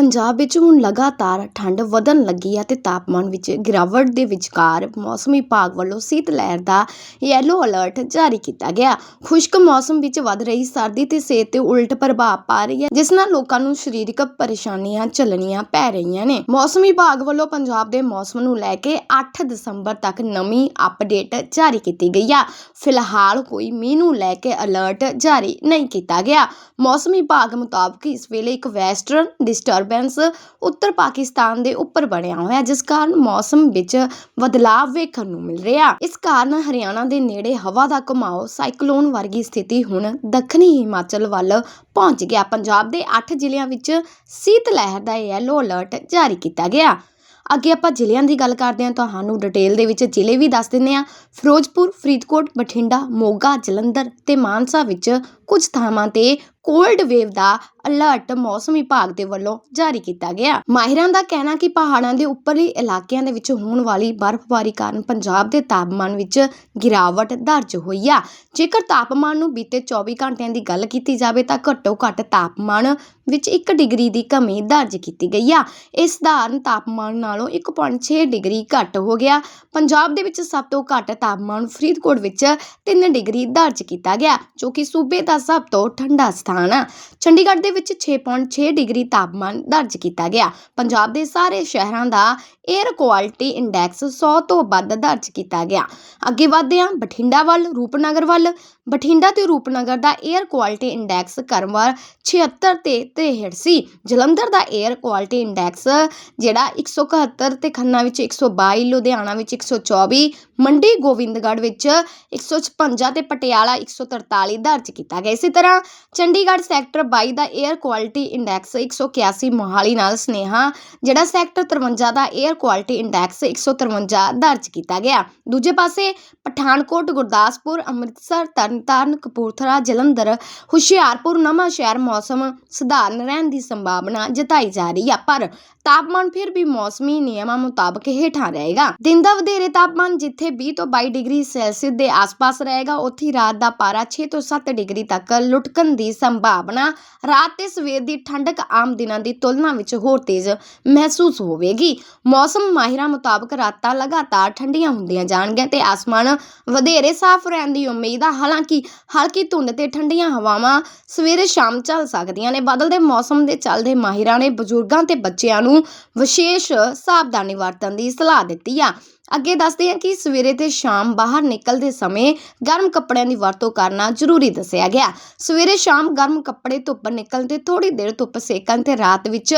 ਪੰਜਾਬ ਵਿੱਚ ਹੁਣ ਲਗਾਤਾਰ ਠੰਡ ਵਧਣ ਲੱਗੀ ਹੈ ਅਤੇ ਤਾਪਮਾਨ ਵਿੱਚ ਗਿਰਾਵਟ ਦੇ ਵਿਚਕਾਰ ਮੌਸਮ ਵਿਭਾਗ ਵੱਲੋਂ ਸੀਤ ਲਹਿਰ ਦਾ ਯੈਲੋ ਅਲਰਟ ਜਾਰੀ ਕੀਤਾ ਗਿਆ। ਖੁਸ਼ਕ ਮੌਸਮ ਵਿੱਚ ਵੱਧ ਰਹੀ ਸਰਦੀ ਤੇ ਸਿਹਤ ਤੇ ਉਲਟ ਪ੍ਰਭਾਵ ਪਾ ਰਹੀ ਹੈ, ਜਿਸ ਨਾਲ ਲੋਕਾਂ ਨੂੰ ਸਰੀਰਕ ਪਰੇਸ਼ਾਨੀਆਂ ਝੱਲਣੀਆਂ ਪੈ ਰਹੀਆਂ ਨੇ। ਮੌਸਮ ਵਿਭਾਗ ਵੱਲੋਂ ਪੰਜਾਬ ਦੇ ਮੌਸਮ ਨੂੰ ਲੈ ਕੇ 8 ਦਸੰਬਰ ਤੱਕ ਨਵੀਂ ਅਪਡੇਟ ਜਾਰੀ ਕੀਤੀ ਗਈ ਆ। ਫਿਲਹਾਲ ਕੋਈ ਮੀਂਹ ਨੂੰ ਲੈ ਕੇ ਅਲਰਟ ਜਾਰੀ ਨਹੀਂ ਕੀਤਾ ਗਿਆ। ਮੌਸਮ ਵਿਭਾਗ ਮੁਤਾਬਕ ਇਸ ਵੇਲੇ ਇੱਕ ਵੈਸਟਰਨ ਡਿਸਟਰਬ ਡਿਸਟਰਬੈਂਸ ਉੱਤਰ ਪਾਕਿਸਤਾਨ ਦੇ ਉੱਪਰ ਬਣਿਆ ਹੋਇਆ ਜਿਸ ਕਾਰਨ ਮੌਸਮ ਵਿੱਚ ਬਦਲਾਅ ਵੇਖਣ ਨੂੰ ਮਿਲ ਰਿਹਾ ਇਸ ਕਾਰਨ ਹਰਿਆਣਾ ਦੇ ਨੇੜੇ ਹਵਾ ਦਾ ਘੁਮਾਓ ਸਾਈਕਲੋਨ ਵਰਗੀ ਸਥਿਤੀ ਹੁਣ ਦੱਖਣੀ ਹਿਮਾਚਲ ਵੱਲ ਪਹੁੰਚ ਗਿਆ। ਪੰਜਾਬ ਦੇ 8 ਜ਼ਿਲ੍ਹਿਆਂ ਵਿੱਚ ਸੀਤ ਲਹਿਰ ਦਾ ਯੈਲੋ ਅਲਰਟ ਜਾਰੀ ਕੀਤਾ ਗਿਆ। ਅੱਗੇ ਆਪਾਂ ਜ਼ਿਲ੍ਹਿਆਂ ਦੀ ਗੱਲ ਕਰਦੇ ਹਾਂ, ਤੁਹਾਨੂੰ ਡਿਟੇਲ ਦੇ ਵਿੱਚ ਜ਼ਿਲ੍ਹੇ ਵੀ ਦੱਸ ਦਿੰਦੇ ਹਾਂ। ਫਿਰੋਜ਼ਪੁਰ, ਫਰੀਦਕੋਟ, ਬਠਿੰਡਾ, ਮੋਗਾ, ਜਲੰਧਰ ਤੇ ਮਾਨਸਾ ਵਿੱਚ ਕੁਝ ਥਾਵਾਂ ਤੇ ਕੋਲਡ ਵੇਵ ਦਾ ਅਲਰਟ ਮੌਸਮ ਵਿਭਾਗ ਦੇ ਵੱਲੋਂ ਜਾਰੀ ਕੀਤਾ ਗਿਆ। ਮਾਹਿਰਾਂ ਦਾ ਕਹਿਣਾ ਕਿ ਪਹਾੜਾਂ ਦੇ ਉੱਪਰਲੇ ਇਲਾਕਿਆਂ ਦੇ ਵਿੱਚ ਹੋਣ ਵਾਲੀ ਬਰਫ਼ਬਾਰੀ ਕਾਰਨ ਪੰਜਾਬ ਦੇ ਤਾਪਮਾਨ ਵਿੱਚ ਗਿਰਾਵਟ ਦਰਜ ਹੋਈ ਆ। ਜੇਕਰ ਤਾਪਮਾਨ ਨੂੰ ਬੀਤੇ 24 ਘੰਟਿਆਂ ਦੀ ਗੱਲ ਕੀਤੀ ਜਾਵੇ ਤਾਂ ਘੱਟੋ ਘੱਟ ਤਾਪਮਾਨ ਵਿੱਚ 1 ਡਿਗਰੀ ਦੀ ਕਮੀ ਦਰਜ ਕੀਤੀ ਗਈ ਆ। ਇਸ ਸਧਾਰਨ ਤਾਪਮਾਨ ਨਾਲੋਂ 1.6 ਡਿਗਰੀ ਘੱਟ ਹੋ ਗਿਆ। ਪੰਜਾਬ ਦੇ ਵਿੱਚ ਸਭ ਤੋਂ ਘੱਟ ਤਾਪਮਾਨ ਫਰੀਦਕੋਟ ਵਿੱਚ 3 ਡਿਗਰੀ ਦਰਜ ਕੀਤਾ ਗਿਆ, ਜੋ ਕਿ ਸੂਬੇ ਦਾ ਸਭ ਤੋਂ ਠੰਡਾ ਸਥਾਨ ਆ ਚੰਡੀਗੜ੍ਹ ਦੇ ਵਿੱਚ 6.6 ਡਿਗਰੀ ਤਾਪਮਾਨ ਦਰਜ ਕੀਤਾ ਗਿਆ। ਪੰਜਾਬ ਦੇ ਸਾਰੇ ਸ਼ਹਿਰਾਂ ਦਾ 에ਅਰ ਕੁਆਲਿਟੀ ਇੰਡੈਕਸ 100 ਤੋਂ ਵੱਧ ਦਰਜ ਕੀਤਾ ਗਿਆ। ਅੱਗੇ ਵਧਦੇ ਹਾਂ, ਬਠਿੰਡਾ ਵੱਲ, ਰੂਪਨਗਰ ਵੱਲ। ਬਠਿੰਡਾ ਅਤੇ ਰੂਪਨਗਰ ਦਾ ਏਅਰ ਕੁਆਲਿਟੀ ਇੰਡੈਕਸ ਕਰਮਵਾਰ ਛਿਹੱਤਰ ਅਤੇ ਤਰੇਹਠ ਸੀ। ਜਲੰਧਰ ਦਾ ਏਅਰ ਕੁਆਲਿਟੀ ਇੰਡੈਕਸ ਜਿਹੜਾ ਇੱਕ ਸੌ ਇਕਹੱਤਰ ਅਤੇ ਖੰਨਾ ਵਿੱਚ ਇੱਕ ਸੌ ਬਾਈ, ਲੁਧਿਆਣਾ ਵਿੱਚ ਇੱਕ ਸੌ ਚੌਵੀ, ਮੰਡੀ ਗੋਬਿੰਦਗੜ੍ਹ ਵਿੱਚ ਇੱਕ ਸੌ ਛਪੰਜਾ ਅਤੇ ਪਟਿਆਲਾ ਇੱਕ ਸੌ ਤਰਤਾਲੀ ਦਰਜ ਕੀਤਾ ਗਿਆ। ਇਸੇ ਤਰ੍ਹਾਂ ਚੰਡੀਗੜ੍ਹ ਸੈਕਟਰ ਬਾਈ ਦਾ ਏਅਰ ਕੁਆਲਿਟੀ ਇੰਡੈਕਸ ਇੱਕ ਸੌ ਇਕਿਆਸੀ ਮੋਹਾਲੀ ਨਾਲ ਸਨੇਹਾ, ਜਿਹੜਾ ਸੈਕਟਰ 53 ਦਾ ਏਅਰ ਕੁਆਲਿਟੀ ਇੰਡੈਕਸ 153 ਦਰਜ ਕੀਤਾ ਗਿਆ। ਦੂਜੇ ਪਾਸੇ ਪਠਾਨਕੋਟ, ਗੁਰਦਾਸਪੁਰ, ਅੰਮ੍ਰਿਤਸਰ ਤਰ ਤਰਨਤਾਰਨ, ਕਪੂਰਥਲਾ, ਜਲੰਧਰ, ਹੁਸ਼ਿਆਰਪੁਰ ਨਵਾਂ ਸ਼ਹਿਰ ਮੌਸਮ ਸਧਾਰਨ ਰਹਿਣ ਦੀ ਸੰਭਾਵਨਾ ਜਤਾਈ ਜਾ ਰਹੀ ਆ। ਪਰ ਤਾਪਮਾਨ ਫਿਰ ਵੀ ਮੌਸਮੀ ਨਿਯਮਾਂ ਮੁਤਾਬਕ ਹੇਠਾਂ ਰਹੇਗਾ। ਦਿਨ ਦਾ ਵਧੇਰੇ ਤਾਪਮਾਨ ਜਿੱਥੇ 20 ਤੋਂ 22 ਡਿਗਰੀ ਸੈਲਸੀਅਸ ਦੇ ਆਸ-ਪਾਸ ਰਹੇਗਾ, ਉੱਥੇ ਰਾਤ ਦਾ ਪਾਰਾ 6 ਤੋਂ 7 ਡਿਗਰੀ ਤੱਕ ਲੁਟਕਣ ਦੀ ਸੰਭਾਵਨਾ। ਰਾਤ ਤੇ ਸਵੇਰ ਦੀ ਠੰਡਕ ਆਮ ਦਿਨਾਂ ਦੀ ਤੁਲਨਾ ਵਿੱਚ ਹੋਰ ਤੇਜ਼ ਮਹਿਸੂਸ ਹੋਵੇਗੀ। ਮੌਸਮ ਮਾਹਿਰਾਂ ਮੁਤਾਬਕ ਰਾਤਾਂ ਲਗਾਤਾਰ ਠੰਡੀਆਂ ਹੁੰਦੀਆਂ ਜਾਣਗੀਆਂ ਤੇ ਆਸਮਾਨ ਵਧੇਰੇ ਸਾਫ਼ ਰਹਿਣ ਦੀ ਉਮੀਦ ਆ। ਹਾਲਾਂਕਿ ਹਲਕੀ ਧੁੰਦ ਤੇ ਠੰਡੀਆਂ ਹਵਾਵਾਂ ਸਵੇਰੇ ਸ਼ਾਮ ਚੱਲ ਸਕਦੀਆਂ ਨੇ। ਬਦਲਦੇ ਮੌਸਮ ਦੇ ਚੱਲਦੇ ਮਾਹਿਰਾਂ ਨੇ ਬਜ਼ੁਰਗਾਂ ਤੇ ਬੱਚਿਆਂ ਨੂੰ ਨੂੰ ਵਿਸ਼ੇਸ਼ ਸਾਵਧਾਨੀ ਵਰਤਣ ਦੀ ਸਲਾਹ ਦਿੱਤੀ ਆ। ਅੱਗੇ ਦੱਸਦੇ ਹਾਂ ਕਿ ਸਵੇਰੇ ਤੇ ਸ਼ਾਮ ਬਾਹਰ ਨਿਕਲਦੇ ਸਮੇਂ ਗਰਮ ਕੱਪੜਿਆਂ ਦੀ ਵਰਤੋਂ ਕਰਨਾ ਜ਼ਰੂਰੀ ਦੱਸਿਆ ਗਿਆ। ਸਵੇਰੇ ਸ਼ਾਮ ਗਰਮ ਕੱਪੜੇ ਧੁੱਪ ਨਿਕਲਣ ਤੇ ਥੋੜੀ ਦੇਰ ਧੁੱਪ ਸੇਕਣ ਤੇ ਰਾਤ ਵਿੱਚ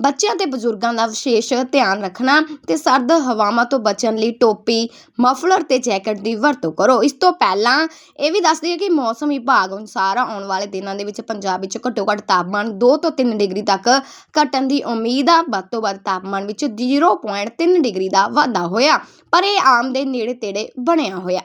ਬੱਚਿਆਂ ਤੇ ਬਜ਼ੁਰਗਾਂ ਦਾ ਵਿਸ਼ੇਸ਼ ਧਿਆਨ ਰੱਖਣਾ ਤੇ ਸਰਦ ਹਵਾਵਾਂ ਤੋਂ ਬਚਣ ਲਈ ਟੋਪੀ, ਮਫਲਰ ਤੇ ਜੈਕਟ ਦੀ ਵਰਤੋਂ ਕਰੋ। ਇਸ ਤੋਂ ਪਹਿਲਾਂ ਇਹ ਵੀ ਦੱਸਦੀ ਹਾਂ ਕਿ ਮੌਸਮ ਵਿਭਾਗ ਅਨੁਸਾਰ ਆਉਣ ਵਾਲੇ ਦਿਨਾਂ ਦੇ ਵਿੱਚ ਪੰਜਾਬ ਵਿੱਚ ਘੱਟੋ ਘੱਟ ਤਾਪਮਾਨ 2 ਤੋਂ 3 ਡਿਗਰੀ ਤੱਕ ਘਟਣ ਦੀ ਉਮੀਦ ਆ। ਵੱਧ ਤੋਂ ਵੱਧ ਤਾਪਮਾਨ ਵਿੱਚ 0.3 ਡਿਗਰੀ ਦਾ ਵਾਧਾ ਹੋਇਆ। ਪਰ ਇਹ ਆਮ ਦੇ ਨੇੜੇ ਤੇੜੇ ਬਣਿਆ ਹੋਇਆ